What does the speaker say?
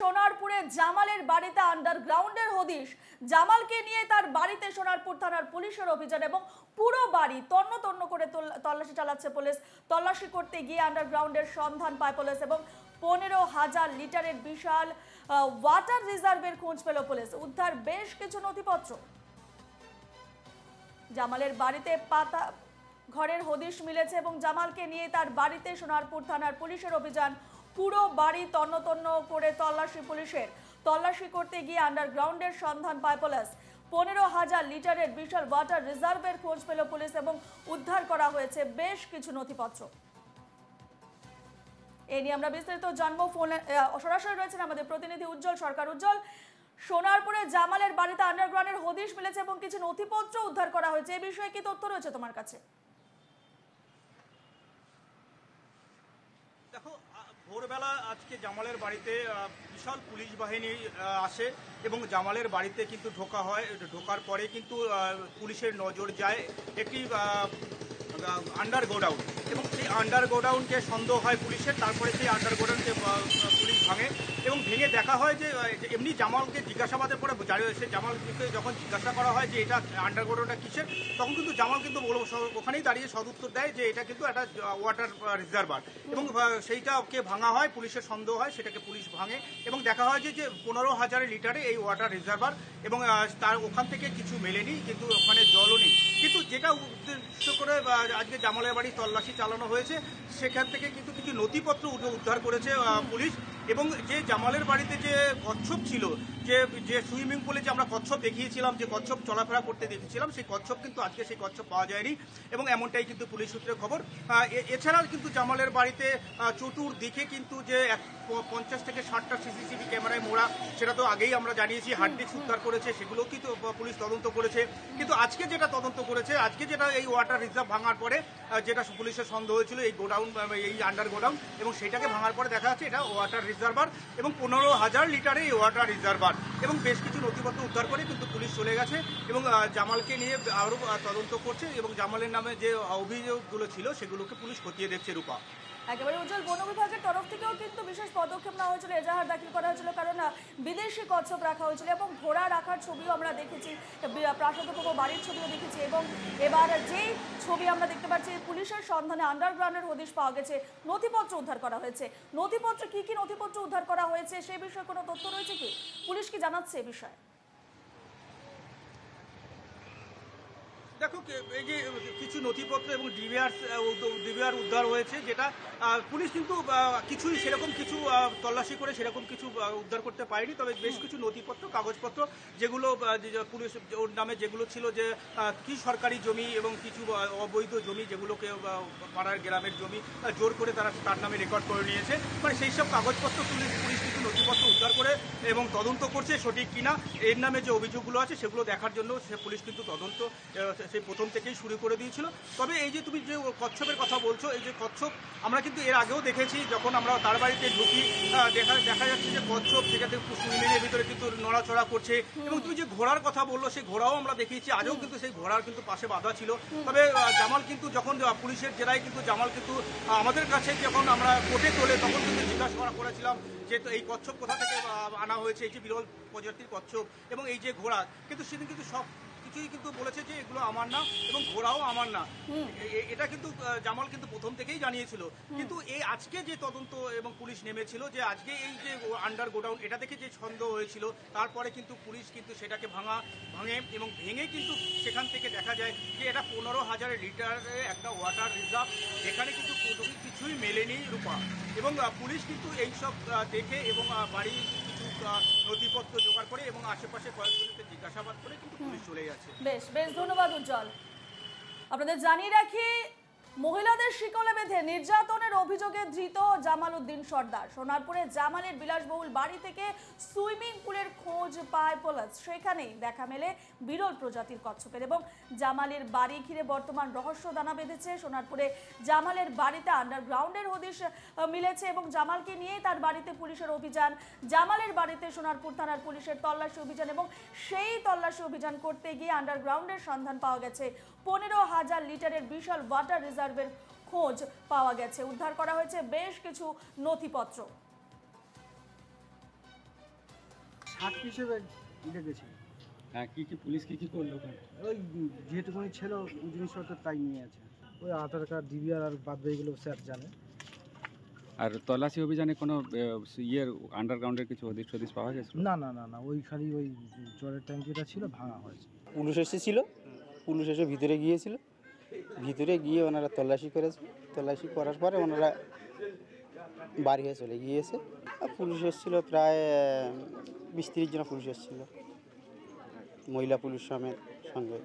সোনারপুরে জামালের বাড়িতে আন্ডারগ্রাউন্ডের হদিশ। জামালকে নিয়ে তার বাড়িতে সোনারপুর থানার পুলিশের অভিযান এবং পুরো বাড়ি তন্ন তন্ন করে তল্লাশি চালাচ্ছে পুলিশ। তল্লাশি করতে গিয়ে আন্ডারগ্রাউন্ডের সন্ধান পায় পুলিশ এবং পনেরো হাজার লিটারের বিশাল ওয়াটার রিজার্ভের খোঁজ পেল পুলিশ। উদ্ধার বেশ কিছু নথিপত্র। জামালের বাড়িতে পাতা ঘরের হদিশ মিলেছে এবং জামালকে নিয়ে তার বাড়িতে সোনারপুর থানার পুলিশের অভিযান পুরো বাড়ি তন্ন তন্ন করে তল্লাশি পুলিশের। তল্লাশি করতে গিয়ে আন্ডারগ্রাউন্ডের সন্ধান পায় পুলিশ। পনেরো হাজার লিটারের বিশাল ওয়াটার রিজার্ভের খোঁজ পেল পুলিশ এবং উদ্ধার করা হয়েছে বেশ কিছু নথিপত্র। এ নিয়ে আমরা বিস্তারিত জানব ফোনে সরাসরি রয়েছেন আমাদের প্রতিনিধি উজ্জ্বল সরকার। উজ্জ্বল, সোনারপুরে জামালের বাড়িতে আন্ডারগ্রাউন্ডের হদিশ মিলেছে এবং কিছু নথিপত্র উদ্ধার করা হয়েছে। এ বিষয়ে কি তথ্য রয়েছে তোমার কাছে? দেখো ভোরবেলা আজকে জামালের বাড়িতে বিশাল পুলিশ বাহিনী আসে এবং জামালের বাড়িতে কিন্তু ঢোকা হয়। ঢোকার পরে কিন্তু পুলিশের নজর যায়। একটি আন্ডার গোডাউন এবং সেই আন্ডার গোডাউনকে সন্দেহ হয় পুলিশের, তারপরে সেই আন্ডার গোডাউনকে পুলিশ ভাঙে এবং ভেঙে দেখা হয় যে এমনি জামালকে জিজ্ঞাসাবাদের পরে সে জামালকে যখন জিজ্ঞাসা করা হয় যে এটা আন্ডার গোডাউনটা কিসের, তখন কিন্তু জামাল কিন্তু ওখানেই দাঁড়িয়ে সদুত্তর দেয় যে এটা কিন্তু একটা ওয়াটার রিজার্ভার এবং সেইটাকে ভাঙা হয়, পুলিশের সন্দেহ হয়, সেটাকে পুলিশ ভাঙে এবং দেখা হয় যে পনেরো হাজার লিটারে এই ওয়াটার রিজার্ভার এবং তার ওখান থেকে কিছু মেলেনি, কিন্তু ওখানে জলও নেই। কিন্তু যেটা উদ্দেশ্য করে আজকে জামালের বাড়ি তল্লাশি চালানো হয়েছে। সেখান থেকে কিন্তু কিছু নথিপত্র উদ্ধার- করেছে পুলিশ। এবং যে জামালের বাড়িতে যে কচ্ছপ ছিল যে যে সুইমিং পুলে যে আমরা কচ্ছপ দেখিয়েছিলাম, যে কচ্ছপ চলাফেরা করতে দেখেছিলাম, সেই কচ্ছপ কিন্তু আজকে সেই কচ্ছপ পাওয়া যায়নি এবং এমনটাই কিন্তু পুলিশ সূত্রে খবর। এছাড়াও কিন্তু জামালের বাড়িতে চতুর্দিকে কিন্তু যে পঞ্চাশ থেকে ষাটটা সিসিটিভি ক্যামেরায় মোড়া, সেটা তো আগেই আমরা জানিয়েছি, হার্ড ডিস্ক উদ্ধার করেছে সেগুলো কিন্তু পুলিশ তদন্ত করেছে। কিন্তু আজকে যেটা তদন্ত করেছে, আজকে যেটা এই ওয়াটার রিজার্ভ ভাঙার পরে যেটা পুলিশের সন্দেহ হয়েছিল, এই গোডাউন এই আন্ডার গোডাউন, এবং সেটাকে ভাঙার পরে দেখা যাচ্ছে এটা ওয়াটার রিজার্ভার এবং পনেরো হাজার লিটারে এই ওয়াটার রিজার্ভার। এবং বেশ কিছু নথিপত্র উদ্ধার করে কিন্তু পুলিশ চলে গেছে এবং জামালকে নিয়ে আরও তদন্ত করছে এবং জামালের নামে যে অভিযোগগুলো ছিল সেগুলোকে পুলিশ খতিয়ে দেখছে রূপা। একেবারে উজ্জ্বল বন বিভাগের তরফ থেকেও কিন্তু বিশেষ পদক্ষেপ নেওয়া হয়েছিল, এজাহার দাখিল করা হয়েছিল, কারণ বিদেশি কচ্ছপ রাখা হয়েছিল এবং ঘোড়া রাখার ছবিও আমরা দেখেছি প্রাসাদপূর্ব বাড়ির ছবিও দেখেছি এবং এবার যেই ছবি আমরা দেখতে পাচ্ছি, পুলিশের সন্ধানে আন্ডারগ্রাউন্ডের হদিশ পাওয়া গেছে, নথিপত্র উদ্ধার করা হয়েছে। নথিপত্র কি কি নথিপত্র উদ্ধার করা হয়েছে, সে বিষয়ে কোনো তথ্য রয়েছে কি? পুলিশ কি জানাচ্ছে এ বিষয়ে? দেখো এই যে কিছু নথিপত্র এবং ডিভিআর ডিভিআর উদ্ধার হয়েছে যেটা পুলিশ কিন্তু কিছুই সেরকম কিছু তল্লাশি করে সেরকম কিছু উদ্ধার করতে পারেনি। তবে বেশ কিছু নথিপত্র কাগজপত্র যেগুলো পুলিশ ওর নামে যেগুলো ছিল যে কি সরকারি জমি এবং কিছু অবৈধ জমি যেগুলোকে পাড়ার গ্রামের জমি জোর করে তারা তার নামে রেকর্ড করে নিয়েছে। মানে সেই সব কাগজপত্র পুলিশ পুলিশ কিছু নথিপত্র এবং তদন্ত করছে সঠিক কিনা, এর নামে যে অভিযোগগুলো আছে সেগুলো দেখার জন্য সে পুলিশ কিন্তু তদন্ত সেই প্রথম থেকেই শুরু করে দিয়েছিল। তবে এই যে তুমি যে কচ্ছপের কথা বলছো, এই যে কচ্ছপ, আমরা কিন্তু এর আগেও দেখেছি যখন আমরা তার বাড়িতে ঢুকি দেখা দেখা যাচ্ছে যে কচ্ছপ সেখানে সুইমিংয়ের ভিতরে কিন্তু নড়াচড়া করছে। এবং তুমি যে ঘোড়ার কথা বলল, সেই ঘোড়াও আমরা দেখিয়েছি আজও কিন্তু সেই ঘোড়ার কিন্তু পাশে বাধা ছিল। তবে জামাল কিন্তু যখন পুলিশের জেরায় কিন্তু জামাল কিন্তু আমাদের কাছে যখন আমরা কোর্টে তোলে তখন কিন্তু জিজ্ঞাসা করা করেছিলাম যে এই কচ্ছপ কোথা থেকে আনা হয়েছে এই যে বিরল প্রজাতির কচ্ছপ এবং এই যে ঘোড়া কিন্তু সেদিন কিন্তু সব কিছুই কিন্তু বলেছে যে এগুলো আমার না এবং ঘোড়াও আমার না। এটা কিন্তু জামাল কিন্তু প্রথম থেকেই জানিয়েছিল। কিন্তু এই আজকে যে তদন্ত এবং পুলিশ নেমেছিল যে আজকে এই যে আন্ডার গোডাউন এটা থেকে যে সন্দেহ হয়েছিল তারপরে কিন্তু পুলিশ কিন্তু সেটাকে ভাঙা ভাঙে এবং ভেঙে কিন্তু সেখান থেকে দেখা যায় যে এটা পনেরো হাজার লিটারের একটা ওয়াটার রিজার্ভ যেখানে কিন্তু কোনো কিছুই মেলেনি রূপা। এবং পুলিশ কিন্তু এইসব দেখে এবং আহ, নথিপত্র জোগাড় করে এবং আশেপাশে কয়েকজনকে জিজ্ঞাসাবাদ করে কিন্তু পুলিশ চলে গেছে। বেশ বেশ ধন্যবাদ উজ্জ্বল। আপনাদের জানিয়ে রাখি মহিলাদের শিকলে বেঁধে নির্যাতনের অভিযোগে ধৃত জামাল উদ্দিন সর্দার। সোনারপুরে জামালের বিলাসবহুল বাড়ি থেকে সুইমিং পুলের খোঁজ পায় পুলিশ। সেখানেই দেখা মেলে বিরল প্রজাতির কচ্ছপের এবং জামালের বাড়ি ঘিরে বর্তমান রহস্য দানা বেঁধেছে। সোনারপুরে জামালের বাড়িতে আন্ডারগ্রাউন্ডের হদিশ মিলেছে এবং জামালকে নিয়ে তার বাড়িতে পুলিশের অভিযান। জামালের বাড়িতে সোনারপুর থানার পুলিশের তল্লাশি অভিযান এবং সেই তল্লাশি অভিযান করতে গিয়ে আন্ডারগ্রাউন্ডের সন্ধান পাওয়া গেছে। পনেরো হাজার লিটারের বিশাল ওয়াটার রিজার্ভের খোঁজ পাওয়া গেছে। উদ্ধার করা হয়েছে বেশ কিছু নথিপত্র। সাক্ষী হিসেবে ডেকেছি হ্যাঁ কি কি পুলিশ কি কি করল ওই যেটুকুনি ছিল জিনিসপত্র তাই নিয়ে আছে। ওই আধার কার্ড ডিবিআর আর বাদ বাকিগুলো স্যার জানে। আর তল্লাশি অভিযানে কোনো ইয়ের আন্ডারগ্রাউন্ডের কিছু হদিশ পাওয়া গেছে? না না না না ওই খালি ওই জলের ট্যাঙ্কিটা ছিল ভাঙা হয়েছে। পুলিশ এসেছিল। পুলিশ এসে ভিতরে গিয়েছিল। ভিতরে গিয়ে ওনারা তল্লাশি করেছে। তল্লাশি করার পরে ওনারা বাড়ি হয়ে চলে গিয়েছে। পুলিশ এসেছিল প্রায় বিশ তিরিশ জন পুলিশ এসেছিল। মহিলা পুলিশ সমেত সঙ্গে।